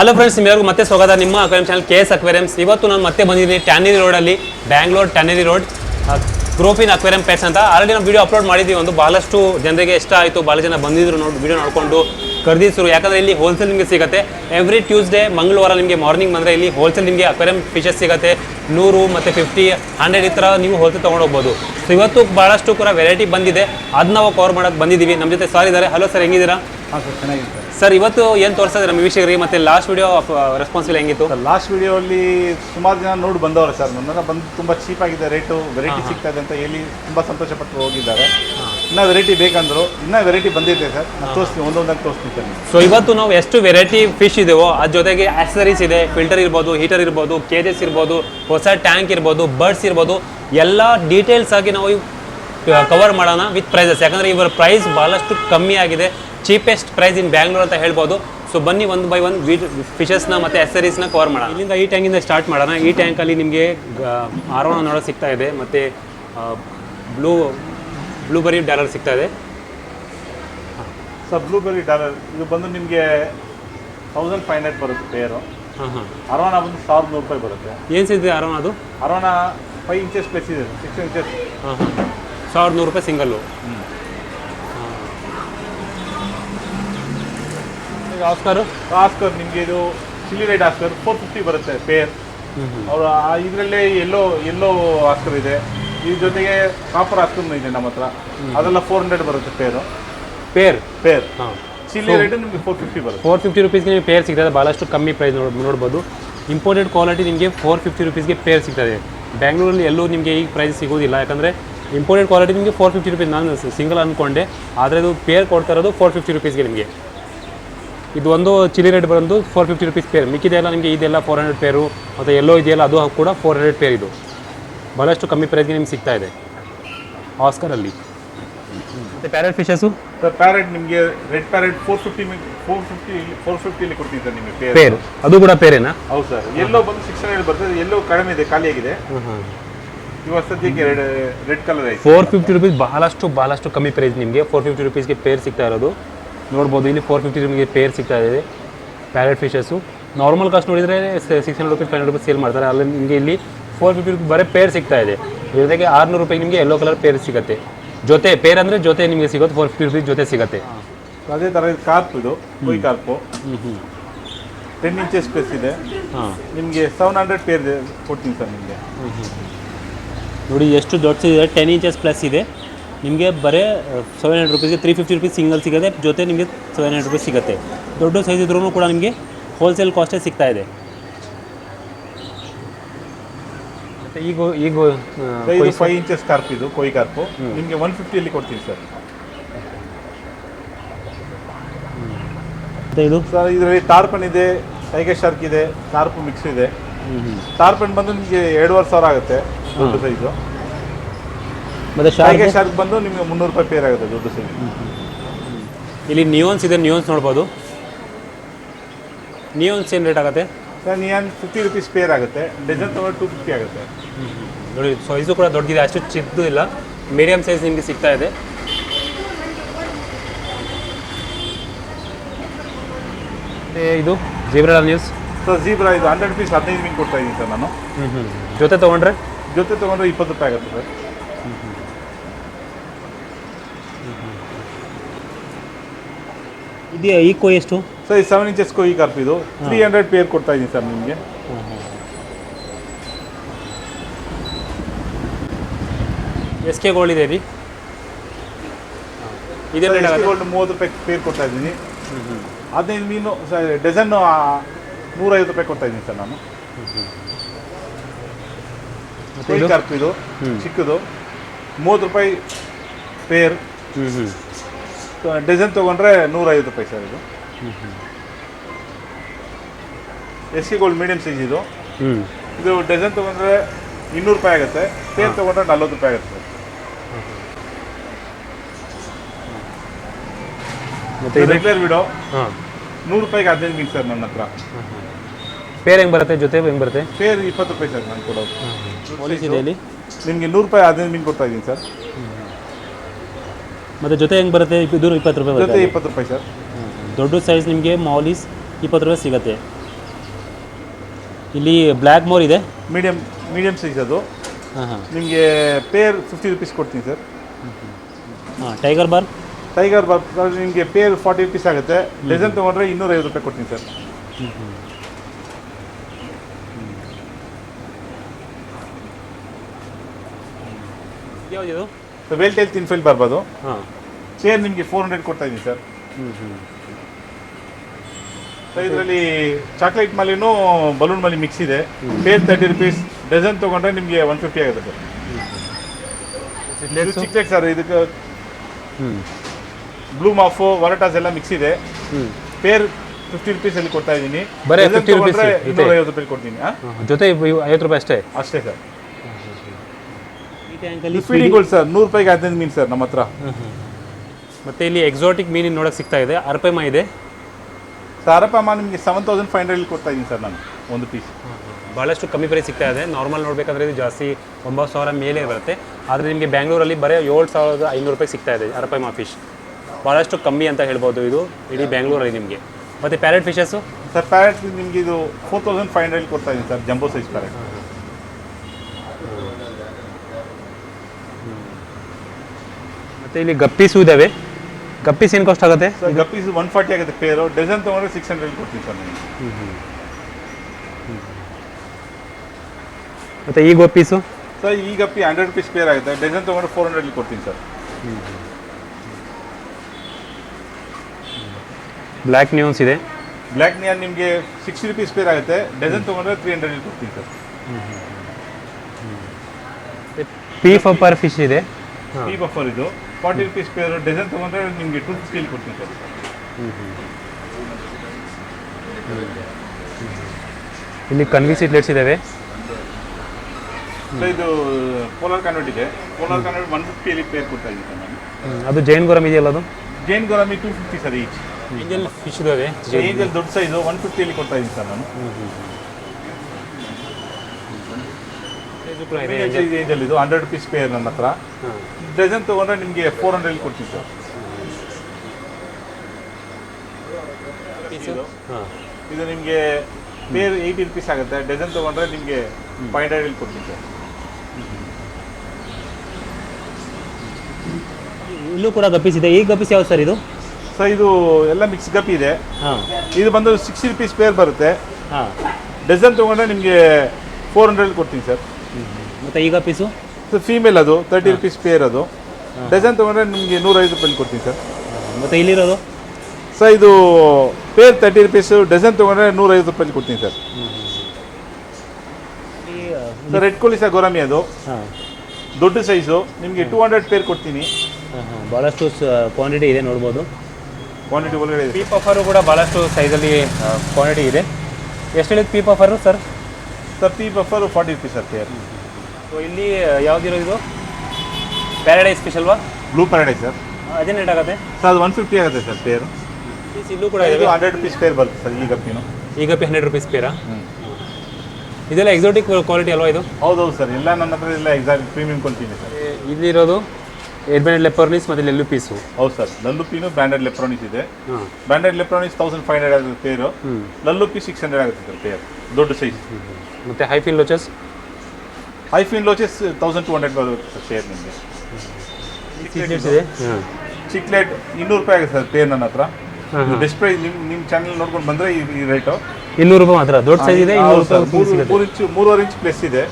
Hello friends ನಿಮ್ಮೆಲ್ಲರಿಗೂ ಮತ್ತೆ ಸ್ವಾಗತ. ನಿಮ್ಮ aquarium channel K S aquariums ಇವತ್ತು ನಾನು ಮತ್ತೆ ಬಂದಿದ್ದೀನಿ ಟ್ಯಾನರಿ ರೋಡಲ್ಲಿ Bangalore tannery road Grofin aquarium pets ಅಂತ. ಆಲ್ರೆಡಿ ನಾವು ವೀಡಿಯೋ ಅಪ್ಲೋಡ್ ಮಾಡಿದ್ದೀವಿ ಒಂದು ಭಾಳಷ್ಟು ಜನರಿಗೆ ಇಷ್ಟ ಆಯಿತು. ಭಾಳ ಜನ ಬಂದಿದ್ರು ನೋಡಿ ವಿಡಿಯೋ ನೋಡಿಕೊಂಡು ಖರೀದಿಸಿರು ಯಾಕಂದರೆ ಇಲ್ಲಿ ಹೋಲ್ಸೇಲ್ ನಿಮಗೆ ಸಿಗುತ್ತೆ. ಎವ್ರಿ ಟ್ಯೂಸ್ಡೇ ಮಂಗಳವಾರ ನಿಮಗೆ ಮಾರ್ನಿಂಗ್ ಬಂದರೆ ಇಲ್ಲಿ ಹೋಲ್ಸೇಲ್ ನಿಮಗೆ ಅಕ್ವೇರಿಯಂ ಫಿಶಸ್ ಸಿಗುತ್ತೆ. ನೂರು ಮತ್ತು ಫಿಫ್ಟಿ ಹಂಡ್ರೆಡ್ ಈ ಥರ ನೀವು ಹೋಲ್ಸೇಲ್ ತೊಗೊಂಡು ಹೋಗ್ಬೋದು. ಸೊ ಇವತ್ತು ಭಾಳಷ್ಟು ಕೂಡ ವೆರೈಟಿ ಬಂದಿದೆ. ಅದನ್ನ ನಾವು ಕವರ್ ಮಾಡೋಕ್ಕೆ ಬಂದಿದ್ದೀವಿ. ನಮ್ಮ ಜೊತೆ ಸಾರ್ ಇದ್ದಾರೆ. ಹಲೋ ಸರ್ ಹೆಂಗಿದ್ದೀರಾ? ಹಾಂ ಸರ್ ಚೆನ್ನಾಗಿದೆ ಸರ್ ಇವತ್ತು ಏನು ತೋರಿಸಿದ್ರೆ ನಮ್ಮ ವೀಕ್ಷಕರಿಗೆ ಮತ್ತೆ ಲಾಸ್ಟ್ ವಿಡಿಯೋ ರೆಸ್ಪಾನ್ಸಿಬಲ್ ಹೆಂಗಿತ್ತು? ಲಾಸ್ಟ್ ವಿಡಿಯೋ ಅಲ್ಲಿ ಸುಮಾರು ಜನ ನೋಡಿ ಬಂದವರು ಸರ್ ನನ್ನ ಬಂದು ತುಂಬ ಚೀಪ್ ಆಗಿದೆ ರೇಟು ವೆರೈಟಿ ಸಿಗ್ತಾ ಇದೆ ಅಂತ ಹೇಳಿ ತುಂಬ ಸಂತೋಷಪಟ್ಟು ಹೋಗಿದ್ದಾರೆ. ಇನ್ನೂ ವೆರೈಟಿ ಬೇಕಂದ್ರು ಇನ್ನೂ ವೆರೈಟಿ ಬಂದಿದೆ ಸರ್ ನಾನು ತೋರಿಸ್ತೀನಿ ಒಂದೊಂದಾಗಿ ತೋರಿಸ್ತೀನಿ ಸರ್ ಸೊ ಇವತ್ತು ನಾವು ಎಷ್ಟು ವೆರೈಟಿ ಫಿಶ್ ಇದೆಯೋ ಅದ್ರ ಜೊತೆಗೆ ಆಕ್ಸರೀಸ್ ಇದೆ. ಫಿಲ್ಟರ್ ಇರ್ಬೋದು ಹೀಟರ್ ಇರ್ಬೋದು ಕೇಜಸ್ ಇರ್ಬೋದು ಹೊಸ ಟ್ಯಾಂಕ್ ಇರ್ಬೋದು ಬರ್ಡ್ಸ್ ಇರ್ಬೋದು ಎಲ್ಲ ಡೀಟೇಲ್ಸ್ ಆಗಿ ನಾವು ಕವರ್ ಮಾಡೋಣ ವಿತ್ ಪ್ರೈಸಸ್ ಯಾಕಂದರೆ ಇವರ ಪ್ರೈಸ್ ಭಾಳಷ್ಟು ಕಮ್ಮಿ ಆಗಿದೆ. ಚೀಪೆಸ್ಟ್ ಪ್ರೈಸ್ ಇನ್ ಬ್ಯಾಂಗ್ಳೂರ್ ಅಂತ ಹೇಳ್ಬೋದು. ಸೊ ಬನ್ನಿ ಒಂದು ಬೈ ಒನ್ ವೀಡ್ ಫಿಶಸ್ನ ಮತ್ತು ಎಸರೀಸ್ನ ಕವರ್ ಮಾಡೋಣ. ಇಲ್ಲಿಂದ ಈ ಟ್ಯಾಂಕಿಂದ ಸ್ಟಾರ್ಟ್ ಮಾಡೋಣ. ಈ ಟ್ಯಾಂಕಲ್ಲಿ ನಿಮಗೆ ಆರೋಣ ನೋಡೋ ಸಿಗ್ತಾ ಇದೆ. ಮತ್ತು ಬ್ಲೂ ಬ್ಲೂಬೆರಿ ಡಾಲರ್ ಸಿಗ್ತಾ ಇದೆ. ಸರ್ ಬ್ಲೂಬೆರಿ ಡಾಲರ್ ಇದು ಬಂದು ನಿಮಗೆ ತೌಸಂಡ್ ಫೈವ್ ಹಂಡ್ರೆಡ್ ಬರುತ್ತೆ ಪೇರು ಹಾಂ ಹಾಂ. ಅರೋಣ ಬಂದು ಸಾವಿರದ ನೂರು ರೂಪಾಯಿ ಬರುತ್ತೆ. ಏನು ಸಿಗ್ತಿದೆ ಅರೋಣ ಅದು? ಅರೋಣ ಫೈವ್ ಇಂಚಸ್ ಪ್ಲಸ್ ಇದೆ ಸಿಕ್ಸ್ ಇಂಚಸ್ ಹಾಂ ಹಾಂ. ಸಾವಿರದ ನೂರು ರೂಪಾಯಿ ಸಿಂಗಲ್ಲು. ಆಸ್ಕರ್ ಆಸ್ಕರ್ ನಿಮಗೆ ಇದು chilli right oscar four fifty ಬರುತ್ತೆ ಪೇರ್ ಅವರು ಇದರಲ್ಲೇ ಎಲ್ಲೋ ಎಲ್ಲೋ ಆಸ್ಕರ್ ಇದೆ. ಇದ್ರ ಜೊತೆಗೆ ಕಾಪರ್ ಆಸ್ಕರ್ ಇದೆ ನಮ್ಮ ಹತ್ರ ಅದೆಲ್ಲ ಫೋರ್ ಹಂಡ್ರೆಡ್ ಬರುತ್ತೆ ಪೇರು ಪೇರ್ ಪೇರ್ ಹಾಂ. ಚಿಲ್ಲಿ ರೈಡ್ ನಿಮಗೆ ಫೋರ್ ಫಿಫ್ಟಿ ಬರುತ್ತೆ. ಫೋರ್ ಫಿಫ್ಟಿ ರುಪೀಸ್ಗೆ ನಿಮಗೆ ಪೇರ್ ಸಿಗ್ತದೆ ಭಾಳಷ್ಟು ಕಮ್ಮಿ ಪ್ರೈಸ್ ನೋಡ್ ನೋಡ್ಬೋದು. ಇಂಪೋರ್ಟೆಡ್ ಕ್ವಾಲಿಟಿ ನಿಮಗೆ ಫೋರ್ ಫಿಫ್ಟಿ ರುಪೀಸ್ಗೆ ಪೇರ್ ಸಿಗ್ತದೆ. ಬ್ಯಾಂಗ್ಳೂರಲ್ಲಿ ಎಲ್ಲೂ ನಿಮಗೆ ಈಗ ಪ್ರೈಸ್ ಸಿಗೋದಿಲ್ಲ. ಯಾಕಂದರೆ ಇಂಪೋರ್ಟೆಡ್ ಕ್ವಾಲಿಟಿ ನಿಮಗೆ ಫೋರ್ ಫಿಫ್ಟಿ ರುಪೀಸ್ ನಾನು ಸಿಂಗಲ್ ಅಂದ್ಕೊಂಡೆ ಆದರೆ ಇದು ಪೇರ್ ಕೊಡ್ತಾ ಇರೋದು ಫೋರ್ ಫಿಫ್ಟಿ ರುಪೀಸ್ಗೆ ನಿಮಗೆ. ಇದು ಒಂದು ಚಿಲಿ ರೇಟ್ ಬಂದು ಫೋರ್ ಫಿಫ್ಟಿ ರುಪೀಸ್ ಪೇರ್ ಮಿಕ್ಕಿದೆಲ್ಲ ನಿಮಗೆ ಇದೆಲ್ಲ ಫೋರ್ ಹಂಡ್ರೆಡ್ ಪೇರು ಮತ್ತು ಎಲ್ಲೋ ಇದೆಯಲ್ಲ ಅದು ಕೂಡ ಫೋರ್ ಹಂಡ್ರೆಡ್ ಪೇರ್ ಇದು. ಭಾಳಷ್ಟು ಕಮ್ಮಿ ಪ್ರೈಸ್ಗೆ ನಿಮ್ಗೆ ಸಿಗ್ತಾ ಇದೆ. ಆಸ್ಕರಲ್ಲಿ ಮತ್ತು ಪ್ಯಾರೆಟ್ ಫಿಶಸ್ಸು ಸರ್ ಪ್ಯಾರೆಟ್ ನಿಮಗೆ red parrot four fifty four fifty four ಫಿಫ್ಟಿಲಿ ಕೊಡ್ತೀನಿ ಸರ್ ನಿಮಗೆ ಪೇರ್ ಅದು ಕೂಡ ಪೇರೇನಾ ಹೌದು ಸರ್. ಎಲ್ಲೋ ಬಂದು ಸಿಕ್ಸ್ ಹಂಡ್ರೆಡ್ ಬರ್ತದೆ. ಎಲ್ಲೋ ಕಡಿಮೆ ಇದೆ ಖಾಲಿಯಾಗಿದೆ. ಇವಾಗ ಸದ್ಯಕ್ಕೆ ರೆಡ್ ರೆಡ್ ಕಲರ್ ಐತೆ. ಫೋರ್ ಫಿಫ್ಟಿ ರುಪೀಸ್ ಬಹಳಷ್ಟು ಬಹಳಷ್ಟು ಕಮ್ಮಿ ಪ್ರೈಸ್ ನಿಮಗೆ. ಫೋರ್ ಫಿಫ್ಟಿ ರುಪೀಸ್ಗೆ ಪೇರ್ ಸಿಗ್ತಾ ಇರೋದು. ನೋಡ್ಬೋದು ಇಲ್ಲಿ ಫೋರ್ ಫಿಫ್ಟಿ ನಿಮಗೆ ಪೇರ್ ಸಿಗ್ತಾ ಇದೆ. ಪ್ಯಾರೆಟ್ ಫಿಶಸ್ಸು ನಾರ್ಮಲ್ ಕಾಸ್ಟ್ ನೋಡಿದರೆ six hundred rupees five hundred rupees sale ಮಾಡ್ತಾರೆ. ಅಲ್ಲಿ ನಿಮಗೆ ಇಲ್ಲಿ ಫೋರ್ ಫಿಫ್ಟಿ ರುಪೀಸ್ ಬರೀ ಪೇರ್ ಸಿಗ್ತಾ ಇದೆ. ಜೊತೆಗೆ ಆರುನೂರು ರೂಪಾಯಿ ನಿಮಗೆ ಎಲ್ಲೋ ಕಲರ್ ಪೇರ್ ಸಿಗುತ್ತೆ. ಜೊತೆ ಪೇರ್ ಅಂದರೆ ಜೊತೆ ನಿಮಗೆ ಸಿಗುತ್ತೆ ಫೋರ್ ಫಿಫ್ಟಿ ರುಪೀಸ್ ಜೊತೆ ಸಿಗುತ್ತೆ. ಅದೇ ಥರ ಕಾರ್ಪ್ ಇದು. Koi carp ten inches space ಇದೆ. ಹಾಂ. ನಿಮಗೆ ಸೆವೆನ್ ಹಂಡ್ರೆಡ್ ಪೇರ್ ಕೊಡ್ತೀನಿ ಸರ್ ನಿಮಗೆ. ನೋಡಿ ಎಷ್ಟು ದೊಡ್ಡ ಇದೆ. ಟೆನ್ ಇಂಚಸ್ ಪ್ಲಸ್ ಇದೆ. ನಿಮಗೆ ಬರೀ ಸೆವೆನ್ ಹಂಡ್ರೆಡ್ ರುಪೀಸ್ಗೆ ತ್ರೀ ಫಿಫ್ಟಿ ರುಪೀಸ್ ಸಿಂಗಲ್ ಸಿಗುತ್ತೆ. ಜೊತೆ ನಿಮಗೆ ಸೆವೆನ್ ಹಂಡ್ರೆಡ್ ರುಪೀಸ್ ಸಿಗುತ್ತೆ. ದೊಡ್ಡ ಸೈಜ್ ಇದ್ರೂ ಕೂಡ ನಿಮಗೆ ಹೋಲ್ಸೇಲ್ ಕಾಸ್ಟೇ ಸಿಗ್ತಾ ಇದೆ. ಮತ್ತು ಈಗ ಈಗ ಫೈವ್ ಇಂಚಸ್ ಕಾರ್ಪ್ ಇದು ಕೊಯ್ ಕಾರ್ಪು ನಿಮಗೆ ಒನ್ ಫಿಫ್ಟಿಯಲ್ಲಿ ಕೊಡ್ತೀನಿ ಸರ್. ಮತ್ತು ಇದು? ಸರ್ ಇದರಲ್ಲಿ ಟಾರ್ಪನ್ ಇದೆ ಟೈಗರ್ ಶಾರ್ಕ್ ಇದೆ ಕಾರ್ಪ್ ಮಿಕ್ಸ್ ಇದೆ. ಟಾರ್ಪನ್ ಬಂದು ನಿಮಗೆ ಎರಡೂವರೆ ಸಾವಿರ ಆಗುತ್ತೆ. ದೊಡ್ಡ ಸೈಜು ಮತ್ತು ಶಾರ್ಕ್ ಶಾರ್ಕ್ ಬಂದು ನಿಮಗೆ ಮುನ್ನೂರು ರೂಪಾಯಿ ಪೇರ್ ಆಗುತ್ತೆ ದೊಡ್ಡ ಸೈಜ್ ಇಲ್ಲಿ ನಿಯೋನ್ಸ್ ಇದೆ ನಿಯೋನ್ಸ್ ನೋಡ್ಬೋದು. ನಿಯೋನ್ಸ್ ಏನು ರೇಟ್ ಆಗುತ್ತೆ? Sir neon fifty rupees pair ಆಗುತ್ತೆ. ಡಜನ್ ತಗೊಂಡು ಟೂ ಫಿಫ್ಟಿ ಆಗುತ್ತೆ. ನೋಡಿ ಸೈಜು ಕೂಡ ದೊಡ್ಡದಿದೆ ಅಷ್ಟು ಚಿಕ್ಕದು ಇಲ್ಲ. ಮೀಡಿಯಮ್ ಸೈಜ್ ನಿಮಗೆ ಸಿಗ್ತಾ ಇದೆ. ಮತ್ತೆ ಇದು ಜೀಬ್ರಾ ನ್ಯೂಸ್ ಸರ್ ಜೀಬ್ರಾ ಇದು ಹಂಡ್ರೆಡ್ ರುಪೀಸ್ ಹದಿನೈದು ಮೀನು ಕೊಡ್ತಾ ಇದ್ದೀನಿ ಸರ್ ನಾನು. ಜೊತೆ ತೊಗೊಂಡ್ರೆ? ಜೊತೆ ತೊಗೊಂಡ್ರೆ ಇಪ್ಪತ್ತು ರೂಪಾಯಿ ಆಗುತ್ತೆ ಸರ್. ಇದು ಈಕೋ ಎಷ್ಟು? ಸರ್ ಈ ಸೆವೆನ್ ಇಂಚಸ್ ಕೊಯ್ ಕಾರ್ಪ್ ಇದು. ತ್ರೀ ಹಂಡ್ರೆಡ್ ಪೇರ್ ಕೊಡ್ತಾ ಇದ್ದೀನಿ ಸರ್ ನಿಮಗೆ. ಎಸ್ ಕೆ ಗೋಲ್ಡ್ ಇದೆ ರೀ ಇದೇ ಗೋಲ್ಡ್ ಮೂವತ್ತು ರೂಪಾಯಿ ಪೇರ್ ಕೊಡ್ತಾ ಇದ್ದೀನಿ ಹದಿನೈದು ಮೀನು ಡಜನ್ ನೂರೈವತ್ತು ರೂಪಾಯಿ ಕೊಡ್ತಾ ಇದ್ದೀನಿ ಸರ್ ನಾನು. ಇದು? ಕಾರ್ಪ್ ಇದು ಚಿಕ್ಕದು. ಮೂವತ್ತು ರೂಪಾಯಿ ಪೇರ್. ಡಜನ್ ತೊಗೊಂಡ್ರೆ ನೂರೈವತ್ತು ರೂಪಾಯಿ ಸರ್ ಇದು. S C gold medium size ಇದು. ಇದು ಡಜನ್ ತೊಗೊಂಡ್ರೆ ಇನ್ನೂರು ರೂಪಾಯಿ ಆಗುತ್ತೆ. ಪೇರ್ ತೊಗೊಂಡ್ರೆ ನಲ್ವತ್ತು ರೂಪಾಯಿ ಆಗುತ್ತೆ. ರೆಗ್ಯುಲರ್ ವಿಡೋ ನೂರು ರೂಪಾಯಿಗೆ ಹದಿನೈದು ಮೀನ್ ಸರ್ ನನ್ನ ಹತ್ರ. ಪೇರ್ ಹೆಂಗ್ ಬರುತ್ತೆ? ಜೊತೆ ಹೆಂಗ್ ಬರುತ್ತೆ? ಪೇರ್ ಇಪ್ಪತ್ತು ರೂಪಾಯಿ ಸರ್ ನಾನು ಕೊಡೋದು. ಪೊಲೀಸ್ ಇದೆಯಲ್ಲಿ ನಿಮಗೆ ನೂರು ರೂಪಾಯಿ ಹದಿನೈದು ಮೀನು ಕೊಡ್ತಾ ಇದ್ದೀನಿ ಸರ್. ಮತ್ತು ಜೊತೆ ಹೆಂಗೆ ಬರುತ್ತೆ? ಇದು ಇಪ್ಪತ್ತು ರೂಪಾಯಿ ಜೊತೆ ಬರುತ್ತೆ ಇಪ್ಪತ್ತು ರೂಪಾಯಿ ಸರ್. ದೊಡ್ಡ ಸೈಜ್ ನಿಮಗೆ ಮಾಲೀಸ್ ಇಪ್ಪತ್ತು ರೂಪಾಯಿ ಸಿಗುತ್ತೆ. ಇಲ್ಲಿ ಬ್ಲ್ಯಾಕ್ ಮೋರ್ ಇದೆ? ಮೀಡಿಯಮ್ ಮೀಡಿಯಮ್ ಸೈಜ್ ಅದು. ಹಾಂ ಹಾಂ. ನಿಮಗೆ ಪೇರ್ ಫಿಫ್ಟಿ ರುಪೀಸ್ ಕೊಡ್ತೀನಿ ಸರ್. ಹಾಂ ಟೈಗರ್ ಬಾರ್ ಟೈಗರ್ ಬಾರ್ ನಿಮಗೆ ಪೇರ್ ಫಾರ್ಟಿ ರುಪೀಸ್ ಆಗುತ್ತೆ. ಡಜನ್ ತೊಗೊಂಡ್ರೆ ಇನ್ನೂರೈವತ್ತು ರೂಪಾಯಿ ಕೊಡ್ತೀನಿ ಸರ್. ಯಾವ್ದು ವೆಲ್ ವೇಲ್ ಟೈಲ್ ತಿನ್ ಫೈಲ್ ಬರ್ಬೋದು. ಹಾಂ. ಚೇರ್ ನಿಮಗೆ ಫೋರ್ ಹಂಡ್ರೆಡ್ ಕೊಡ್ತಾ ಇದ್ದೀನಿ ಸರ್. ಹ್ಞೂ ಹ್ಞೂ ಸೊ ಇದರಲ್ಲಿ ಚಾಕ್ಲೇಟ್ ಮಾಲಿನೂ ಬಲೂನ್ ಮಾಲಿ ಮಿಕ್ಸ್ ಇದೆ. ಪೇರ್ ತರ್ಟಿ ರುಪೀಸ್ ಡಜನ್ ತೊಗೊಂಡ್ರೆ ನಿಮಗೆ ಒನ್ ಫಿಫ್ಟಿ ಆಗುತ್ತೆ ಸರ್. ಇದು ಚಿಕ್ಲೇಟ್ ಸರ್ ಇದಕ್ಕೆ ಬ್ಲೂ ಮಾಫು ವರಟಾಸ್ ಎಲ್ಲ ಮಿಕ್ಸ್ ಇದೆ. ಪೇರ್ ಫಿಫ್ಟಿ ರುಪೀಸ್ ಅಲ್ಲಿ ಕೊಡ್ತಾ ಇದ್ದೀನಿ ಬರೀ Dozen 50 rupees ತಗೊಂಡ್ರೆ ರೂಪಾಯಿ ಕೊಡ್ತೀನಿ? ಜೊತೆ ಐವತ್ತು ರೂಪಾಯಿ ಅಷ್ಟೇ? ಅಷ್ಟೇ ಸರ್. ಟ್ಯಾಂಕಲ್ಲಿ ಸರ್ ನೂರು ರೂಪಾಯಿಗೆ ಹದಿನೈದು ಮೀನು ಸರ್ ನಮ್ಮ ಹತ್ರ. ಮತ್ತು ಇಲ್ಲಿ ಎಕ್ಸಾಟಿಕ್ ಮೀನಿನ ನೋಡೋಕೆ ಸಿಗ್ತಾ ಇದೆ. ಅರ್ಪೆಮ ಇದೆ. ಸಾರಪ್ಪ ನಿಮಗೆ ಸೆವೆನ್ ತೌಸಂಡ್ ಫೈವ್ ಹಂಡ್ರೆಡ್ ಕೊಡ್ತಾ ಇದ್ದೀನಿ ಸರ್ ನಾನು ಒಂದು ಪೀಸ್ ಭಾಳಷ್ಟು ಕಮ್ಮಿ ಪ್ರೈಸ್ ಸಿಗ್ತಾ ಇದೆ. ನಾರ್ಮಲ್ ನೋಡಬೇಕಾದ್ರೆ ಇದು ಜಾಸ್ತಿ ಒಂಬತ್ತು ಸಾವಿರ ಮೇಲೆ ಬರುತ್ತೆ. ಆದರೆ ನಿಮಗೆ ಬ್ಯಾಂಗ್ಳೂರಲ್ಲಿ ಬರೀ ಏಳು ಸಾವಿರದ ಐನೂರು ರೂಪಾಯಿ ಸಿಗ್ತಾ ಇದೆ ಅರಪೈಮ ಫಿಶ್ ಭಾಳಷ್ಟು ಕಮ್ಮಿ ಅಂತ ಹೇಳ್ಬೋದು ಇದು. ಇಡೀ ಬ್ಯಾಂಗ್ಳೂರಲ್ಲಿ ನಿಮಗೆ. ಮತ್ತು ಪ್ಯಾರೆಟ್ ಫಿಶಸ್ಸು ಸರ್ ಪ್ಯಾರೆಟ್ ನಿಮಗೆ ಇದು ಫೋರ್ ತೌಸಂಡ್ ಫೈವ್ ಹಂಡ್ರೆಡ್ ಕೊಡ್ತಾ ಇದ್ದೀನಿ ಸರ್ ಜಂಬೋ ಸೈಜ್ ಪ್ಯಾರೆಟ್ ಮತ್ತು ಇಲ್ಲಿ ಗಪ್ಪೀಸು ಇದಾವೆ. ಗಪ್ಪೀಸ್ ಏನು ಕಾಸ್ಟ್ ಆಗುತ್ತೆ? ಸರ್ ಗಪ್ಪೀಸ್ ಒನ್ ಫಾರ್ಟಿ ಆಗುತ್ತೆ ಪೇರು ಡಜನ್ ತೊಗೊಂಡ್ರೆ ಸಿಕ್ಸ್ ಹಂಡ್ರೆಡ್ ಕೊಡ್ತೀನಿ ಸರ್ ನಿಮಗೆ. ಮತ್ತು ಈ ಗಪ್ಪೀಸು? ಸರ್ ಈ ಗಪ್ಪಿ ಹಂಡ್ರೆಡ್ ರುಪೀಸ್ ಪೇರ್ ಆಗುತ್ತೆ. ಡಜನ್ ತೊಗೊಂಡ್ರೆ ಫೋರ್ ಹಂಡ್ರೆಡ್ ಕೊಡ್ತೀನಿ ಸರ್. ಬ್ಲ್ಯಾಕ್ ನ್ಯೂನ್ಸ್ ಇದೆ. ಬ್ಲ್ಯಾಕ್ ನಿಯರ್ ನಿಮಗೆ ಸಿಕ್ಸ್ಟಿ ರುಪೀಸ್ ಪೇರ್ ಆಗುತ್ತೆ. ಡಜನ್ ತೊಗೊಂಡ್ರೆ ತ್ರೀ ಹಂಡ್ರೆಡ್ ಕೊಡ್ತೀನಿ ಸರ್. ಪೀ ಫಪ್ಪರ್ ಫಿಶ್ ಇದೆ. ಪೀ ಪಫರ್ ಇದು. ಫಾರ್ಟಿ ರುಪೀಸ್ ಪೇರ್ ಡಜನ್ ತೊಗೊಂಡ್ರೆ ನಿಮಗೆ ಟೂ ಫಿಫ್ಟಿಲಿ ಕೊಡ್ತೀನಿ ಸರ್ ಇಲ್ಲಿ ಕನ್ವಿಸ್ ಇಟ್ಲೆಟ್ಸ್ ಇದ್ದಾವೆ ಸೊ ಇದು ಪೋಲಾರ್ ಕಾನ್ವೆಂಟ್ ಇದೆ ಪೋಲಾರ್ ಕಾನ್ವೆಂಟ್ ಒನ್ ಫಿಫ್ಟಿಯಲ್ಲಿ ಪೇರ್ ಕೊಡ್ತಾ ಇದ್ದೀನಿ ಸರ್ ನಾನು ಅದು ಜೈನ್ ಗೋರಮ್ ಇದೆಯಲ್ಲ ಅದು giant gourami two fifty sir each angel fish ಇದ್ದಾವೆ ಏಂಜಲ್ ದೊಡ್ಡ ಸೈಜು ಒನ್ ಫಿಫ್ಟಿಯಲ್ಲಿ ಕೊಡ್ತಾ ಇದ್ದೀನಿ ಸರ್ ನಾನು ಏಂಜಲ್ ಇದು. ಹಂಡ್ರೆಡ್ ರುಪೀಸ್ ಪೇರ್ ನನ್ನ ಹತ್ರ. ಡಜನ್ ತೊಗೊಂಡ್ರೆ ನಿಮಗೆ ಫೋರ್ ಹಂಡ್ರೆಡ್ ಕೊಡ್ತೀನಿ ಸರ್ ಇದು. ನಿಮಗೆ ಪೇರ್ ಏಯ್ಟಿ ರುಪೀಸ್ ಆಗುತ್ತೆ. ಡಜನ್ ತೊಗೊಂಡ್ರೆ ನಿಮಗೆ ಫೈವ್ ಹಂಡ್ರೆಡ್ ಕೊಡ್ತೀನಿ ಸರ್ ಇಲ್ಲೂ ಕೂಡ ಗಪ್ಪೀಸ್ ಇದೆ. ಈ ಗಪ್ಪೀಸ್ ಯಾವ್ದು ಸರ್ ಇದು? ಸರ್ ಇದು ಎಲ್ಲ ಮಿಕ್ಸ್ ಗಪ್ಪಿ ಇದೆ. ಇದು ಬಂದು ಸಿಕ್ಸ್ಟಿ ರುಪೀಸ್ ಪೇರ್ ಬರುತ್ತೆ. ಡಜನ್ ತೊಗೊಂಡ್ರೆ ನಿಮಗೆ ಫೋರ್ ಹಂಡ್ರೆಡ್ ಕೊಡ್ತೀನಿ ಸರ್ ಮತ್ತು ಈಗ ಪೀಸು ಸರ್ ಫೀಮೇಲ್ ಅದು ತರ್ಟಿ ರುಪೀಸ್ ಪೇರ್ ಅದು. ಡಜನ್ ತೊಗೊಂಡ್ರೆ ನಿಮಗೆ ನೂರೈದು ರೂಪಾಯಿ ಕೊಡ್ತೀನಿ ಸರ್. ಮತ್ತು ಇಲ್ಲಿರೋದು? ಸರ್ ಇದು ಪೇರ್ ತರ್ಟಿ ರುಪೀಸು ಡಜನ್ ತೊಗೊಂಡ್ರೆ ನೂರೈವತ್ತು ರೂಪಾಯಿ ಕೊಡ್ತೀನಿ ಸರ್. ಸರ್ ರೆಡ್ ಕೋಲಿ ಸರ್ ಗೋರಾಮಿ ಅದು. ಹಾಂ. ದೊಡ್ಡ ಸೈಜು ನಿಮಗೆ ಟೂ ಹಂಡ್ರೆಡ್ ಪೇರ್ ಕೊಡ್ತೀನಿ. ಭಾಳಷ್ಟು ಕ್ವಾಂಟಿಟಿ ಇದೆ ನೋಡ್ಬೋದು. ಕ್ವಾಂಟಿಟಿ ಒಳಗಡೆ ಇದೆ. ಪೀಪ್ ಆಫರು ಕೂಡ ಭಾಳಷ್ಟು ಸೈಜಲ್ಲಿ ಕ್ವಾಂಟಿಟಿ ಇದೆ. ಎಷ್ಟು ಹೇಳಿದ pea puffer sir? Sir puffer forty rupees pair so ಇಲ್ಲಿ ಯಾವ್ದಿರೋ ಇದು? ಪ್ಯಾರಡೈಸ್ ಸ್ಪೆಷಲ್ವಾ ಬ್ಲೂ ಪ್ಯಾರಡೈಸ್ ಸರ್ ಅದೇನು ರೇಟ್ ಆಗುತ್ತೆ? ಸರ್ ಅದು ಒನ್ ಫಿಫ್ಟಿ ಆಗುತ್ತೆ ಸರ್ ಪೇರು ಇಲ್ಲೂ ಕೂಡ ಇದು. ಹಂಡ್ರೆಡ್ ರುಪೀಸ್ ಪೇರ್ ಬರುತ್ತೆ ಸರ್ ಈ ಗಪ್ಪಿನು ಈಗ ಪಿ ಹಂಡ್ರೆಡ್ ರುಪೀಸ್ ಪೇರಾ ಇದೆಲ್ಲ ಎಕ್ಸಾಟಿಕ್ ಕ್ವಾಲಿಟಿ ಅಲ್ವಾ ಇದು? ಹೌದೌದು ಸರ್ ಎಲ್ಲ ನನ್ನ ಹತ್ರ ಎಲ್ಲ ಎಕ್ಸಾಕ್ಟ್ ಪ್ರೀಮಿಯಂ ಕ್ವಾಲಿಟಿ ಸರ್ ಇಲ್ಲಿರೋದು? ಎಡ್ಬೆಂಡ್ ಲೆಪ್ರಾನಿಸ್ ಮತ್ತು ಲೆಲ್ಲು ಪೀಸು ಹೌದು ಸರ್. ಲಲ್ಲುಪಿನು ಬ್ರ್ಯಾಂಡೆಡ್ ಲೆಪ್ರಾನಿಸ್ ಇದೆ. ಬ್ಯಾಂಡೆಡ್ ಬ್ರ್ಯಾಂಡೆಡ್ ಲೆಪ್ರಾನಿಸ್ ತೌಸಂಡ್ ಫೈವ್ ಹಂಡ್ರೆಡ್ ಆಗುತ್ತೆ ಪೇರು ಲಲ್ಲು ಪೀಸ್ ಸಿಕ್ಸ್ ಹಂಡ್ರೆಡ್ ಆಗುತ್ತೆ ಸರ್ ಪೇರ್ ದೊಡ್ಡ ಸೈಜ್ ಮತ್ತು high fin loaches high fin loaches thousand two hundred ಬರುತ್ತೆ ಸರ್ ಪೇರ್ ನಿಮಗೆ. ಇದೆ? ಚಿಕ್ಲೆಟ್ ಇನ್ನೂರು ರೂಪಾಯಿ ಆಗುತ್ತೆ ಸರ್ ಪೇರ್ ನನ್ನ ಹತ್ರ. ಡಿಸ್ಪ್ಲೇ ನಿಮ್ಮ ನಿಮ್ಮ ಚಾನಲ್ ನೋಡ್ಕೊಂಡು ಬಂದರೆ ಈ ರೇಟು ಇನ್ನೂರು ರೂಪಾಯಿ ಮಾತ್ರ. ದೊಡ್ಡ ಸೈಜ್ ಇದೆ ಮೂರು ಇಂಚು ಮೂರುವರೆ ಇಂಚ್ ಪ್ಲಸ್ ಇದೆ.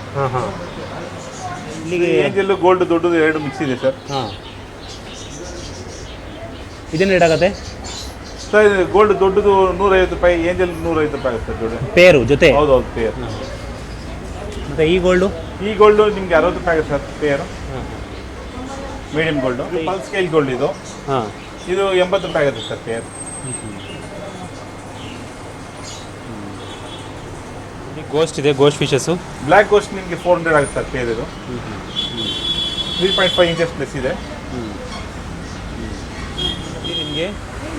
ಇಲ್ಲಿಗೆ ಏಂಜಲ್ಲು ಗೋಲ್ಡ್ ದೊಡ್ಡದು ಎರಡು ಮಿಕ್ಸ್ ಇದೆ ಸರ್. ಹಾಂ. ಇದೇನು ರೇಟ್ ಆಗುತ್ತೆ? ಸರ್ ಇದು ಗೋಲ್ಡ್ ದೊಡ್ಡದು ನೂರೈವತ್ತು ರೂಪಾಯಿ ಏಂಜಲ್ ನೂರೈವತ್ತು ರೂಪಾಯಿ ಆಗುತ್ತೆ ಸರ್ ದೊಡ್ಡ ಪೇರು ಜೊತೆ? ಹೌದು ಹೌದು ಪೇರ್ ಮತ್ತು ಈ ಗೋಲ್ಡು ಈ ಗೋಲ್ಡು ನಿಮಗೆ ಅರವತ್ತು ರೂಪಾಯಿ ಆಗುತ್ತೆ ಸರ್ ಪೇರು. ಮೀಡಿಯಂ ಗೋಲ್ಡು ಪಲ್ ಸ್ಕೇಲ್ ಗೋಲ್ಡ್ ಇದು. ಹಾಂ. ಇದು ಎಂಬತ್ತು ರೂಪಾಯಿ ಆಗುತ್ತೆ ಸರ್ ಪೇರ್. ಗೋಸ್ಟ್ ಇದೆ ಗೋಸ್ಟ್ ಫಿಶಸ್ಸು ಬ್ಲ್ಯಾಕ್ ಗೋಸ್ಟ್ ನಿಮಗೆ ಫೋರ್ ಹಂಡ್ರೆಡ್ ಆಗುತ್ತೆ ಸರ್ ಪೇರ್ ಇದು. Three point five inches plus ಇದೆ. ನಿಮಗೆ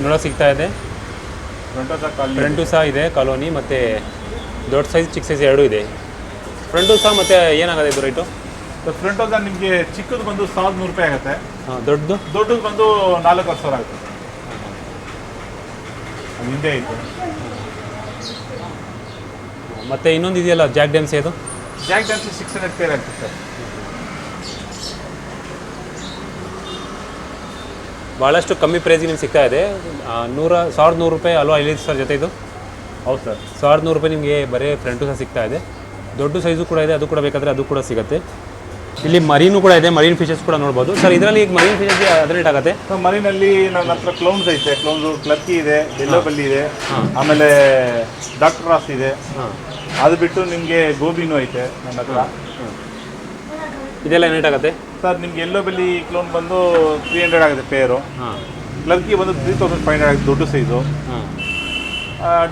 ನೋಡೋಕೆ ಸಿಗ್ತಾ ಇದೆ. ಫ್ರಂಟ್ ಸಹ ಇದೆ. ಕಾಲೋನಿ ಮತ್ತು ದೊಡ್ಡ ಸೈಜ್ ಚಿಕ್ಕ ಸೈಜ್ ಎರಡೂ ಇದೆ. ಫ್ರಂಟು ಸಹ ಮತ್ತು ಏನಾಗುತ್ತೆ ಇದು ರೈಟು ಫ್ರಂಟ್ ಹೋದ ನಿಮಗೆ ಚಿಕ್ಕದು ಬಂದು ಸಾವಿರದ ನೂರು ರೂಪಾಯಿ ಆಗುತ್ತೆ. ಹಾಂ ದೊಡ್ಡದು? ದೊಡ್ಡದು ಬಂದು ನಾಲ್ಕೂವರೆ ಸಾವಿರ ಆಗುತ್ತೆ. ಹಿಂದೆ ಐತೆ ಮತ್ತು ಇನ್ನೊಂದು ಇದೆಯಲ್ಲ ಜಾಕ್ ಡ್ಯಾನ್ಸ್ ಅದು? Jack dance six hundred pair ಆಗ್ತದೆ ಸರ್. ಭಾಳಷ್ಟು ಕಮ್ಮಿ ಪ್ರೈಸ್ಗೆ ನಿಮ್ಗೆ ಸಿಗ್ತಾ ಇದೆ. ನೂರ ಸಾವಿರದ ನೂರು ರೂಪಾಯಿ ಅಲ್ವಾ ಇಲ್ಲಿ ಸರ್ ಜೊತೆ ಇದು ಹೌದು ಸರ್. ಸಾವಿರದ ನೂರು ರೂಪಾಯಿ ನಿಮಗೆ ಬರೀ ಫ್ರಂಟು ಸಹ ಸಿಗ್ತಾ ಇದೆ. ದೊಡ್ಡ ಸೈಜು ಕೂಡ ಇದೆ ಅದು ಕೂಡ ಬೇಕಾದರೆ ಅದು ಕೂಡ ಸಿಗುತ್ತೆ. ಇಲ್ಲಿ ಮರೀನು ಕೂಡ ಇದೆ ಮರೀನ್ ಫಿಶಸ್ ಕೂಡ ನೋಡ್ಬೋದು. ಸರ್ ಇದರಲ್ಲಿ ಈಗ ಮರೀನ್ ಫಿಶಸ್ ಹದಿನೆಂಟು ಆಗುತ್ತೆ? ಮರೀನಲ್ಲಿ ನನ್ನ ಹತ್ರ ಕ್ಲೌನ್ಸ್ ಐತೆ. ಕ್ಲೌನ್ಸ್ ಕ್ಲಕ್ಕಿ ಇದೆ ಎಲ್ಲೋ ಬಲ್ಲಿ ಇದೆ. ಆಮೇಲೆ ಡಾಕ್ಟರ್ ರಾಸ್ ಇದೆ. ಅದು ಬಿಟ್ಟು ನಿಮಗೆ ಗೋಬಿನೂ ಐತೆ ನನ್ನ ಹತ್ರ. ಇದೆಲ್ಲ ಏನೇಟ್ ಆಗುತ್ತೆ? ಸರ್ ನಿಮ್ಗೆ ಎಲ್ಲೋ ಬೆಲ್ಲಿ ಕ್ಲೋನ್ ಬಂದು ತ್ರೀ ಹಂಡ್ರೆಡ್ ಆಗುತ್ತೆ ಪೇರು ಕ್ಲರ್ಕಿ ಬಂದು ತ್ರೀ ತೌಸಂಡ್ ಫೈವ್ ಹಂಡ್ರೆಡ್ ಆಗುತ್ತೆ ದೊಡ್ಡ ಸೈಜು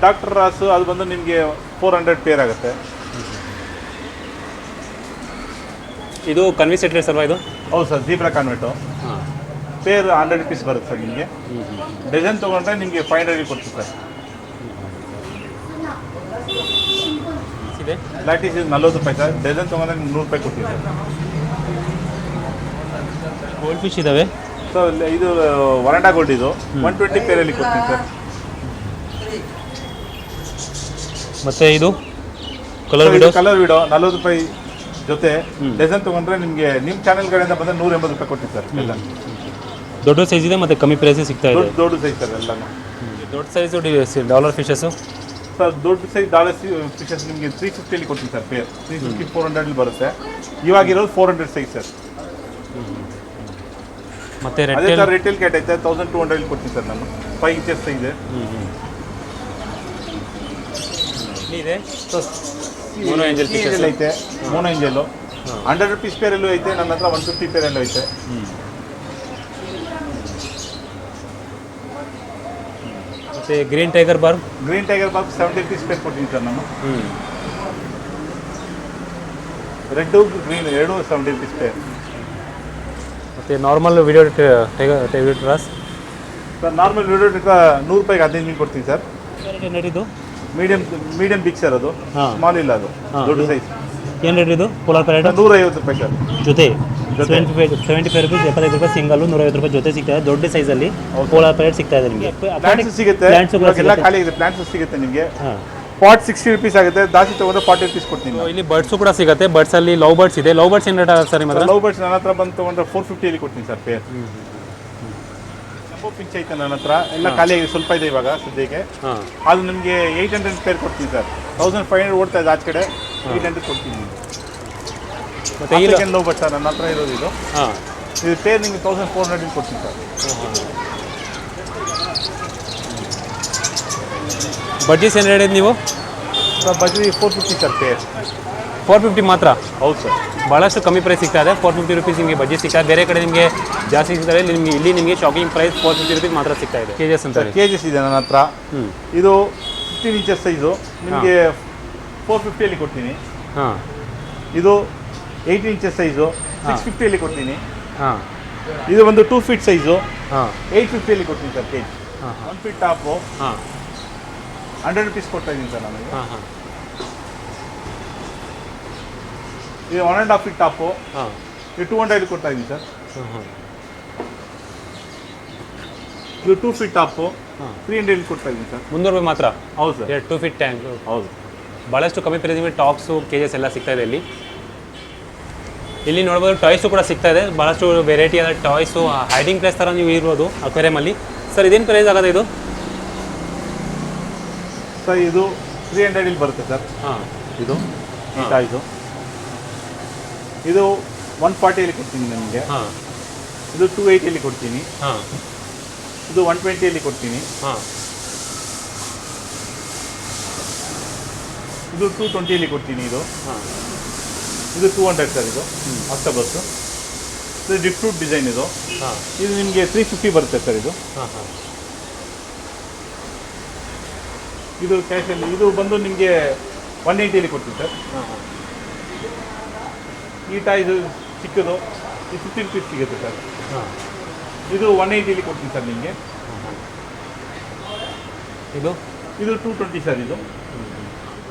ಡಾಕ್ಟರ್ ರಾಸು ಅದು ಬಂದು ನಿಮಗೆ ಫೋರ್ ಹಂಡ್ರೆಡ್ ಪೇರ್ ಆಗುತ್ತೆ. ಇದು ಕನ್ವಿಸೆಟ್ರೇಸ್ ಸರ್ ಇದು? ಹೌದು sir zebra convict pair hundred rupees ಬರುತ್ತೆ ಸರ್ ನಿಮಗೆ. ಡಜನ್ ತೊಗೊಂಡ್ರೆ ನಿಮಗೆ ಫೈವ್ ಹಂಡ್ರೆಡ್ ಕೊಡ್ತೀವಿ ಸರ್. ಇದೆ. ಲ್ಯಾಟಿಸ್ ನಲ್ವತ್ತು ರೂಪಾಯಿ ಸರ್. ಡಜನ್ ತೊಗೊಂಡ್ರೆ ನಿಮ್ಗೆ ನೂರು ರೂಪಾಯಿ ಸರ್. ಗೋಲ್ಡ್ ಫಿಶ್ ಇದಾವೆ? ಸರ್ ಇದು ವರಂಡಾ ಗೋಲ್ಡ್ ಇದು. ಒನ್ ಟ್ವೆಂಟಿ ಪೇರಲ್ಲಿ ಕೊಡ್ತೀನಿ ಸರ್. ಮತ್ತೆ ಇದು? ಕಲರ್ ವಿಡೋ ಕಲರ್ ವಿಡೋ ನಲ್ವತ್ತು ರೂಪಾಯಿ ಜೊತೆ. ಡಜನ್ ತೊಗೊಂಡ್ರೆ ನಿಮಗೆ ನಿಮ್ಮ ಚಾನೆಲ್ ಕಡೆಯಿಂದ ಬಂದರೆ ನೂರ ಎಂಬತ್ತು ರೂಪಾಯಿ ಕೊಡ್ತೀವಿ ಸರ್ ಎಲ್ಲ ದೊಡ್ಡ ಸೈಜ್ ಇದೆ ಮತ್ತು ಕಮ್ಮಿ ಪ್ರೈಸ್ ಸಿಗ್ತಾ ಇದೆ. ದೊಡ್ಡ ದೊಡ್ಡ ಸೈಜ್ ಸರ್ ಎಲ್ಲ ದೊಡ್ಡ ಸೈಜು ಡಾಲರ್ ಫಿಶಸ್ಸು ಸರ್ ದೊಡ್ಡ ಸೈಜ್ ದಾಳೆ ಫಿಶಸ್ ನಿಮಗೆ ತ್ರೀ ಫಿಫ್ಟಿಯಲ್ಲಿ ಕೊಡ್ತೀನಿ sir pair three fifty four hundred ಬರುತ್ತೆ. ಇವಾಗಿರೋದು ಫೋರ್ ಹಂಡ್ರೆಡ್ ಸೈಜ್ ಸರ್. ಮತ್ತೆ ಅದೇ ಸರ್ ರಿಟೇಲ್ ಕ್ಯಾಟ್ ಐತೆ ತೌಸಂಡ್ ಟೂ ಹಂಡ್ರೆಡ್ ಕೊಡ್ತೀನಿ ಸರ್ ನಾನು. ಫೈವ್ ಇಂಚಸ್ ಇದೆ. ಇದೆ fishes. ಏಂಜಲ್ ಐತೆ ಮೋನೋ ಏಂಜಲು ಹಂಡ್ರೆಡ್ ರುಪೀಸ್ ಪೇರಲ್ಲೂ ಐತೆ ನನ್ನ ಹತ್ರ ಒನ್ ಫಿಫ್ಟಿ ಪೇರಲ್ಲೂ ಐತೆ. ಮತ್ತು green tiger bar green tiger barbs seventy rupees pair ಕೊಡ್ತೀನಿ ಸರ್ ನಾನು ಹ್ಞೂ ರೆಡ್ಡು ಗ್ರೀನ್ ಎರಡು ಸೆವೆಂಟಿ ರುಪೀಸ್ ಪೇರ್ ಮತ್ತು ನಾರ್ಮಲ್ ವಿಡಿಯೋ ಟೈಗರ್ ಟೈಗರ್ ಟ್ರಾಸ್ ಸರ್ ನಾರ್ಮಲ್ ವಿಡಿಯೋ ನೂರು ರೂಪಾಯಿಗೆ ಹದಿನೈದು ಮೀನು ಕೊಡ್ತೀನಿ ಸರ್ ಇದು ಮೀಡಿಯಂ ಮೀಡಿಯಂ ಬಿಗ್ ಸರ್ ಅದು ಹಾ. ಸ್ಮಾಲ್ ಇಲ್ಲ ಅದು ಹಾ, ದೊಡ್ಡ ಇದು- ಸೈಜ್ ಏನು ರೇಟ್ ಇದು ಪೋಲಾರ್ ಪ್ಯಾರೆಟ್ ನೂರೈವತ್ತು ರೂಪಾಯಿ ಸರ್ ಜೊತೆ ಜೊತೆ. Seventy five seventy five rupees ಎಪ್ಪತ್ತೈದು ರೂಪಾಯಿ ಸಿಂಗಲ್ ನೂರೈವತ್ತು ರೂಪಾಯಿ ಜೊತೆ ಸಿಗ್ತದೆ ಇದೆ. ದೊಡ್ಡ ಸೈಜಲ್ಲಿ ಪೋಲಾರ್ ಪ್ಲೇಟ್ ಸಿಗ್ತಾ ಇದೆ ನಿಮಗೆ. ಪ್ಲಾಂಟ್ಸ್ ಸಿಗುತ್ತೆ. ಖಾಲಿ ಇದೆ. ಪ್ಲಾಂಟ್ಸ್ ಸಿಗುತ್ತೆ ನಿಮಗೆ. ಪಾಟ್ ಸಿಕ್ಸ್ಟಿ ರುಪೀಸ್ ಆಗುತ್ತೆ. ಜಾಸ್ತಿ ತಗೊಂಡ್ರೆ ಫಾರ್ಟಿ ರುಪೀಸ್ ಕೊಡ್ತೀನಿ ಇಲ್ಲಿ ಬರ್ಡ್ಸು ಕೂಡ ಸಿಗುತ್ತೆ. ಬರ್ಡ್ಸ್ ಅಲ್ಲಿ ಲವ್ ಬರ್ಡ್ಸ್ ಇದೆ. ಲವ್ ಬರ್ಡ್ಸ್ ಏನು ರೇಟ್ ಆಗುತ್ತೆ ಸರ್ ನಿಮ್ಮ ಲವ್ ಬರ್ಡ್ಸ್ ನನ್ನ ಹತ್ರ ಬಂದು ತಗೊಂಡ್ರೆ ಫೋರ್ ಫಿಫ್ಟಿಯಲ್ಲಿ ಕೊಡ್ತೀನಿ ಸರ್ ಪೇರ್ ಪಿಂಚ್ ಐತೆ ನನ್ನ ಹತ್ರ. ಎಲ್ಲ ಖಾಲಿ ಆಗಿದೆ. ಸ್ವಲ್ಪ ಇದೆ ಇವಾಗ ಸದ್ಯಕ್ಕೆ. ಅದು ನಿಮಗೆ ಏಯ್ಟ್ ಹಂಡ್ರೆಡ್ ಪೇರ್ ಕೊಡ್ತೀನಿ ಸರ್. ತೌಸಂಡ್ ಫೈವ್ ಹಂಡ್ರೆಡ್ ಓಡ್ತಾ ಇದೆ ಆಚೆ ಕಡೆ. ಏಯ್ಟ್ ಹಂಡ್ರೆಡ್ ಕೊಡ್ತೀನಿ. ಮತ್ತು ಲವ್ ಬಟ್ ಸರ್ ನನ್ನ ಹತ್ರ ಇರೋದು ಇದು. ಹಾಂ. ಇದು ಪೇರ್ ನಿಮಗೆ ತೌಸಂಡ್ ಫೋರ್ ಹಂಡ್ರೆಡ್ ಕೊಡ್ತೀನಿ ಸರ್. ಬಡ್ಜೀಸ್ ಏನು ಹೇಳಿದ್ದು ನೀವು? Sir four fifty sir pair four fifty ಮಾತ್ರ? ಹೌದು ಸರ್. ಭಾಳಷ್ಟು ಕಮ್ಮಿ ಪ್ರೈಸ್ ಸಿಗ್ತಾ ಇದೆ. ಫೋರ್ ಫಿಫ್ಟಿ ರುಪೀಸ್ ನಿಮಗೆ ಬಜೆಟ್ ಸಿಗ್ತಾ ಬೇರೆ ಕಡೆ ನಿಮಗೆ ಜಾಸ್ತಿ ಸಿಗ್ತಾರೆ ನಿಮಗೆ ಇಲ್ಲಿ ನಿಮಗೆ shocking price four fifty rupees ಮಾತ್ರ ಸಿಗ್ತಾ ಇದೆ. ಕೆ ಜಿ ಎಸ್ ಅಂತ ಕೆ ಜಿಸ್ ಇದೆ ನನ್ನ ಹತ್ರ. ಹ್ಞೂ ಇದು ಫಿಫ್ಟೀನ್ ಇಂಚಸ್ ಸೈಜು ನಿಮಗೆ ಫೋರ್ ಫಿಫ್ಟಿಯಲ್ಲಿ ಕೊಡ್ತೀನಿ. ಹಾಂ. ಇದು ಏಯ್ಟೀನ್ ಇಂಚಸ್ ಸೈಜು ಸಿಕ್ಸ್ ಫಿಫ್ಟಿಯಲ್ಲಿ ಕೊಡ್ತೀನಿ. ಹಾಂ. ಇದು ಒಂದು ಟೂ ಫೀಟ್ ಸೈಜು ಹಾಂ. ಏಯ್ಟ್ ಫಿಫ್ಟಿಯಲ್ಲಿ ಕೊಡ್ತೀನಿ ಸರ್ ಕೆ ಜಿ ಹಾಂ ಹಾಂ. ಒನ್ ಫೀಟ್ ಟಾಪು ಹಾಂ. ಹಂಡ್ರೆಡ್ ರುಪೀಸ್ ಕೊಡ್ತಾ ಇದ್ದೀನಿ ಸರ್ ನಾನು. ಹಾಂ ಹಾಂ. ಇದು one and half feet top ಹಾಂ. ಇದು ಟೂ ಹಂಡ್ರೆಡ್ ಕೊಡ್ತಾ ಇದ್ದೀನಿ ಸರ್ ಹಾಂ ಹಾಂ. ಇದು ಟೂ ಫೀಟ್ ಟಾಪು ಹಾಂ. ತ್ರೀ ಹಂಡ್ರೆಡ್ ಕೊಡ್ತಾ ಇದ್ದೀನಿ ಸರ್ ಮುನ್ನೂರು ರೂಪಾಯಿ ಮಾತ್ರ? ಹೌದು ಸರ್ ಎರಡು ಟೂ ಫೀಟ್ ಟ್ಯಾಂಕ್ ಹೌದು. ಭಾಳಷ್ಟು ಕಮ್ಮಿ ಪ್ರೈಸ್ ಟಾಪ್ಸು ಟಾಪ್ಸು ಕೇಜಸ್ ಎಲ್ಲ ಸಿಗ್ತಾ ಇದೆ ಇಲ್ಲಿ. ಇಲ್ಲಿ ನೋಡ್ಬೋದು ಟಾಯ್ಸು ಕೂಡ ಸಿಗ್ತಾ ಇದೆ. ಭಾಳಷ್ಟು ವೆರೈಟಿ ಆದ ಟಾಯ್ಸು ಹೈಡಿಂಗ್ ಪ್ಲೇಸ್ ಥರ ನೀವು ಇರ್ಬೋದು ಅಕ್ವೇರಿಯಮಲ್ಲಿ ಸರ್ ಇದೇನು ಪ್ರೈಸ್ ಆಗೋದು ಇದು? ಸರ್ ಇದು ತ್ರೀ ಹಂಡ್ರೆಡಲ್ಲಿ ಬರುತ್ತೆ ಸರ್. ಹಾಂ. ಇದು ಈ ಟಾಯ್ಸು. ಇದು ಒನ್ ಫಾರ್ಟಿಯಲ್ಲಿ ಕೊಡ್ತೀನಿ ನಿಮಗೆ. ಹಾಂ. ಇದು ಟೂ ಏಯ್ಟಿಯಲ್ಲಿ ಕೊಡ್ತೀನಿ. ಹಾಂ. ಇದು ಒನ್ ಟ್ವೆಂಟಿಯಲ್ಲಿ ಕೊಡ್ತೀನಿ. ಹಾಂ. ಇದು ಟೂ ಟ್ವೆಂಟಿಯಲ್ಲಿ ಕೊಡ್ತೀನಿ ಇದು. ಹಾಂ. ಇದು ಟೂ ಹಂಡ್ರೆಡ್ ಸರ್ ಇದು. ಅಕ್ಟೋಬರ್ಸು ಇದು ಡಿಫ್ರೂಟ್ ಡಿಸೈನ್ ಇದು. ಹಾಂ. ಇದು ನಿಮಗೆ ತ್ರೀ ಫಿಫ್ಟಿ ಬರುತ್ತೆ ಸರ್ ಇದು. ಹಾಂ ಹಾಂ. ಇದು ಕ್ಯಾಶಲ್ಲಿ ಇದು ಬಂದು ನಿಮಗೆ ಒನ್ ಏಯ್ಟಿಯಲ್ಲಿ ಕೊಡ್ತೀನಿ ಸರ್ ಹಾಂ ಹಾಂ. ಈ ಟಾಯ್ಸು ಚಿಕ್ಕದು ಇದು ಫಿಫ್ಟಿ ರುಪೀಸ್ ಸಿಗುತ್ತೆ ಸರ್ ಹಾಂ. ಇದು ಒನ್ ಏಯ್ಟಿಯಲ್ಲಿ ಕೊಡ್ತೀನಿ ಸರ್ ನಿಮಗೆ. ಇದು? ಇದು ಟೂ ಟ್ವೆಂಟಿ ಸರ್ ಇದು.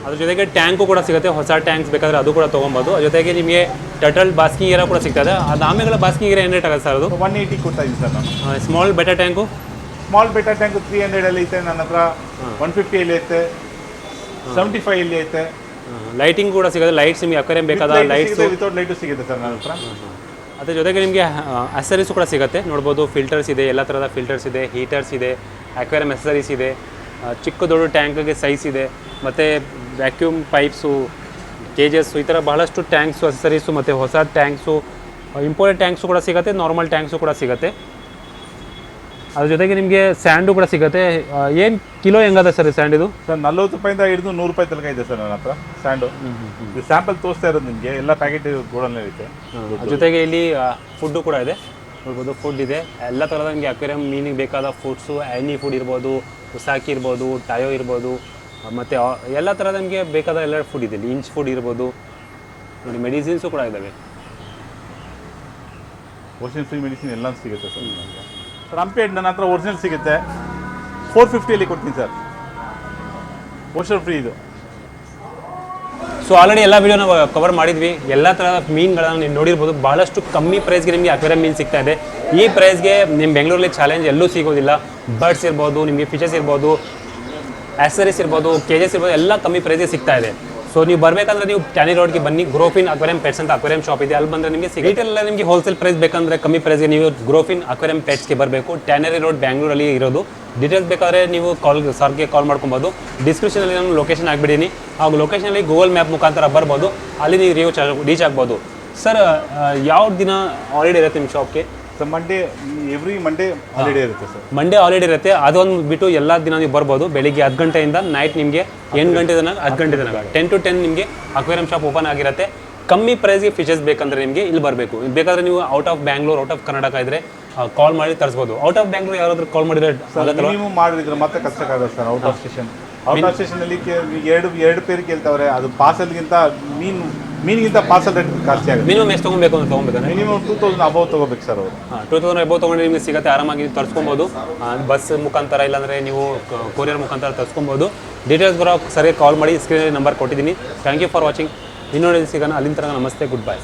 ಅದ್ರ ಜೊತೆಗೆ ಟ್ಯಾಂಕು ಕೂಡ ಸಿಗುತ್ತೆ ಹೊಸ ಟ್ಯಾಂಕ್ಸ್ ಬೇಕಾದ್ರೆ ಅದು ಕೂಡ ತೊಗೊಬೋದು. ಜೊತೆಗೆ ನಿಮಗೆ ಟಟಲ್ ಬಾಸ್ಕಿಂಗ್ ಏರ ಕೂಡ ಸಿಗ್ತದೆ. ಅದು ಆಮೇಲೆ ಬಾಸ್ಕಿಂಗ್ ಏರ ಏನು ರೇಟ್ ಆಗುತ್ತೆ ಸರ್ ಅದು? ಒನ್ ಏಯ್ಟಿ ಕೊಡ್ತಾ ಇದ್ದೀನಿ ಸರ್ ನಾನು. Small betta tank small betta tank three ಹಂಡ್ರೆಡಲ್ಲಿ ಐತೆ ನನ್ನ ಹತ್ರ ಒನ್ ಫಿಫ್ಟಿಯಲ್ಲಿ ಐತೆ ಸೆವೆಂಟಿ ಫೈವಲ್ಲಿ ಐತೆ. ಲೈಟಿಂಗ್ ಕೂಡ ಸಿಗುತ್ತೆ ಲೈಟ್ಸ್ ನಿಮಗೆ ಅಕ್ವೇರಿಯಂ ಬೇಕಾದ ಲೈಟ್ಸ್ ವಿತೌಟ್ ಲೈಟು ಸಿಗುತ್ತೆ ಸರ್ ನನ್ನ ಹತ್ರ. ಅದ್ರ ಜೊತೆಗೆ ನಿಮಗೆ ಅಸರೀಸ್ ಕೂಡ ಸಿಗುತ್ತೆ. ನೋಡ್ಬೋದು ಫಿಲ್ಟರ್ಸ್ ಇದೆ ಎಲ್ಲ ಥರದ ಫಿಲ್ಟರ್ಸ್ ಇದೆ ಹೀಟರ್ಸ್ ಇದೆ ಅಕ್ವೇರಿಯಂ ಅಸರೀಸ್ ಇದೆ. ಚಿಕ್ಕ ದೊಡ್ಡ ಟ್ಯಾಂಕ್ಗೆ ಸೈಸ್ ಇದೆ. ಮತ್ತು ವ್ಯಾಕ್ಯೂಮ್ ಪೈಪ್ಸು ಕೇಜಸ್ಸು ಈ ಥರ ಬಹಳಷ್ಟು ಟ್ಯಾಂಕ್ಸು ಅಸೆಸರೀಸು ಮತ್ತು ಹೊಸ ಟ್ಯಾಂಕ್ಸು ಇಂಪೋರ್ಟೆಡ್ ಟ್ಯಾಂಕ್ಸು ಕೂಡ ಸಿಗುತ್ತೆ ನಾರ್ಮಲ್ ಟ್ಯಾಂಕ್ಸು ಕೂಡ ಸಿಗುತ್ತೆ. ಅದ್ರ ಜೊತೆಗೆ ನಿಮಗೆ ಸ್ಯಾಂಡು ಕೂಡ ಸಿಗುತ್ತೆ. ಏನು ಕಿಲೋ ಹೆಂಗದ ಸರ್ ಸ್ಯಾಂಡ್ ಇದು? ಸರ್ ನಲ್ವತ್ತು ರೂಪಾಯಿಂದ ಹಿಡಿದು ನೂರು ರೂಪಾಯಿ ತನಕ ಇದೆ ಸರ್ ನನ್ನ ಹತ್ರ ಸ್ಯಾಂಡು ಇದು ಸ್ಯಾಂಪಲ್ ತೋರಿಸ್ತಾ ಇರೋದು ನಿಮಗೆ. ಎಲ್ಲ ಪ್ಯಾಕೆಟ್ ಗೋಡಲ್ಲಿ ಇರುತ್ತೆ ಜೊತೆಗೆ ಇಲ್ಲಿ ಫುಡ್ಡು ಕೂಡ ಇದೆ. ನೋಡ್ಬೋದು ಫುಡ್ ಇದೆ. ಎಲ್ಲ ಥರದ ನಿಮಗೆ ಅಕ್ವೇರಿಯಂ ಮೀನಿಗೆ ಬೇಕಾದ ಫುಡ್ಸು ಆ್ಯನಿ ಫುಡ್ ಇರ್ಬೋದು. ಉಸಾಕಿ ಇರ್ಬೋದು ಟಯೋ ಇರ್ಬೋದು ಮತ್ತು ಎಲ್ಲ ಥರದ ನಮಗೆ ಬೇಕಾದ ಎಲ್ಲ ಫುಡ್ ಇದೆ ಇಂಚ್ ಫುಡ್ ಇರ್ಬೋದು. ನೋಡಿ ಮೆಡಿಸಿನ್ಸು ಕೂಡ ಇದ್ದಾವೆ ಓಷನ್ ಫ್ರೀ ಮೆಡಿಸಿನ್ ಎಲ್ಲ ಸಿಗುತ್ತೆ ಸರ್ ಸರ್ ಅಂಪೇಡ್ ನನ್ನ ಹತ್ರ ಒರಿಜಿನಲ್ ಸಿಗುತ್ತೆ. ಫೋರ್ ಫಿಫ್ಟಿಯಲ್ಲಿ ಕೊಡ್ತೀನಿ ಸರ್. ಓಷನ್ ಫ್ರೀ ಇದು. ಸೊ ಆಲ್ರೆಡಿ ಎಲ್ಲ ವೀಡಿಯೋ ನಾವು ಕವರ್ ಮಾಡಿದ್ವಿ. ಎಲ್ಲ ಥರದ ಮೀನುಗಳನ್ನು ನೀವು ನೋಡಿರ್ಬೋದು. ಭಾಳಷ್ಟು ಕಮ್ಮಿ ಪ್ರೈಸ್ಗೆ ನಿಮಗೆ ಅಕ್ವೇರಿಯಂ ಮೀನು ಸಿಗ್ತಾ ಇದೆ. ಈ ಪ್ರೈಸ್ಗೆ ನಿಮ್ಮ ಬೆಂಗಳೂರಲ್ಲಿ ಚಾಲೆಂಜ್ ಎಲ್ಲೂ ಸಿಗೋದಿಲ್ಲ. ಬರ್ಡ್ಸ್ ಇರ್ಬೋದು, ನಿಮಗೆ ಫಿಶಸ್ ಇರ್ಬೋದು ಆಕ್ಸರೀಸ್ ಇರ್ಬೋದು ಕೇಜಸ್ ಇರ್ಬೋದು, ಎಲ್ಲ ಕಮ್ಮಿ ಪ್ರೈಸಿಗೆ ಸಿಗ್ತಾ ಇದೆ. ಸೊ ನೀವು ಬರಬೇಕಂದ್ರೆ ನೀವು ಟ್ಯಾನಿ ರೋಡ್ಗೆ ಬನ್ನಿ. ಗ್ರೋಫಿನ್ ಅಕ್ವೇರಿಯಂ ಪೆಟ್ಸ್ ಅಂತ ಅಕ್ವೇರಿಯಂ ಶಾಪ್ ಇದೆ. ಅಲ್ಲಿ ಬಂದರೆ ನಿಮಗೆ ರಿಟೇಲ್ ಎಲ್ಲ ನಿಮಗೆ ಹೋಲ್ಸೇಲ್ ಪ್ರೈಸ್ ಬೇಕಂದ್ರೆ ಕಮ್ಮಿ ಪ್ರೈಸ್ಗೆ ನೀವು ಗ್ರೋಫಿನ್ ಅಕ್ವೇರಿಯಂ ಪೆಟ್ಸ್ಗೆ ಬರಬೇಕು. ಟ್ಯಾನರಿ ರೋಡ್ ಬ್ಯಾಂಗ್ಳೂರಲ್ಲಿ ಇರೋದು. ಡೀಟೇಲ್ಸ್ ಬೇಕಾದ್ರೆ ನೀವು ಕಾಲ್ ಸರ್ಗೆ ಕಾಲ್ ಮಾಡ್ಕೊಬೋದು. ಡಿಸ್ಕ್ರಿಪ್ಷನಲ್ಲಿ ನಾನು ಲೊಕೇಶನ್ ಆಗಿಬಿಡೀನಿ ಆ ಲೊಕೇಶನಲ್ಲಿ ಗೂಗಲ್ ಮ್ಯಾಪ್ ಮುಖಾಂತರ ಬರ್ಬೋದು. ಅಲ್ಲಿ ನೀವು ರೀಚ್ ರೀಚ್ ಆಗ್ಬೋದು ಸರ್ ಯಾವ ದಿನ ಆಲ್ರೆಡಿ ಇರುತ್ತೆ ನಿಮ್ಮ ಶಾಪ್ಗೆ sir Monday every Monday holiday ಇರುತ್ತೆ ಸರ್ ಮಂಡೇ ಹಾಲಿಡೇ ಇರುತ್ತೆ. ಅದೊಂದು ಬಿಟ್ಟು ಎಲ್ಲ ದಿನ ನೀವು ಬರ್ಬೋದು. ಬೆಳಿಗ್ಗೆ ಹತ್ತು ಗಂಟೆಯಿಂದ ನೈಟ್ ನಿಮಗೆ ಎಂಟು ಗಂಟೆ ತನಕ ಹತ್ತು ಗಂಟೆ ತನಕ. ಟೆನ್ ಟು ಟೆನ್ ನಿಮಗೆ ಅಕ್ವೇರಿಯಂ ಶಾಪ್ ಓಪನ್ ಆಗಿರುತ್ತೆ. ಕಮ್ಮಿ ಪ್ರೈಸ್ಗೆ ಫಿಶಸ್ ಬೇಕಂದ್ರೆ ನಿಮಗೆ ಇಲ್ಲಿ ಬರಬೇಕು. ಬೇಕಾದ್ರೆ ನೀವು out of Bangalore out of Karnataka ಇದ್ರೆ ಕಾಲ್ ಮಾಡಿ ತರಿಸ್ಬೋದು. ಔಟ್ ಆಫ್ ಬ್ಯಾಂಗ್ಳೂರ್ ಯಾರಾದ್ರೂ ಕಾಲ್ ಮಾಡಿದ್ರೆ ನೀವು ಮಾಡಿದ್ರೆ ಮತ್ತೆ ಕಷ್ಟಕ್ಕಾಗಲ್ಲ sir out of station out of ಸ್ಟೇಷನಲ್ಲಿ ಎರಡು ಎರಡು ಪೇರ್ ಕೇಳ್ತಾವ್ರೆ. ಅದು ಪಾರ್ಸಲ್ಗಿಂತ ಮೀನು ಮೀನಿಗಿಂತ ಪಾರ್ಸಲ್ ರೇಟ್ ಜಾಸ್ತಿ ಆಗುತ್ತೆ. ಮಿನಿಮಮ್ ಎಷ್ಟು ತೊಗೊಬೇಕು ಅಂತ ತೊಗೊಬೇಕಂದ್ರೆ ಮಿನಿಮಮ್ ಟೂ ತೌಸಂಡ್ ಅಬೌವ್ ತಗೋಬೇಕು ಸರ್ ಅವರು. ಟೂ ತೌಸಂಡ್ ಅಬೌವ್ ತೊಗೊಂಡ್ರೆ ನಿಮಗೆ ಸಿಗುತ್ತೆ ಆರಾಮಾಗಿ ತರಿಸ್ಕೊಬೋದು. ಬಸ್ ಮುಖಾಂತರ ಇಲ್ಲಾಂದರೆ ನೀವು ಕೊರಿಯರ್ ಮುಖಾಂತರ ತರಿಸ್ಕೊಬೋದು. ಡೀಟೇಲ್ಸ್ ಬರೋ ಸರಿಯಾಗಿ ಕಾಲ್ ಮಾಡಿ ಸ್ಕ್ರೀನಲ್ಲಿ ನಂಬರ್ ಕೊಟ್ಟಿದ್ದೀನಿ. ಥ್ಯಾಂಕ್ ಯು ಫಾರ್ ವಾಚಿಂಗ್ ಇನ್ನೊಂದು ಸಿಗೋಣ. ಅಲ್ಲಿಂದ ನಮಸ್ತೆ ಗುಡ್ ಬೈ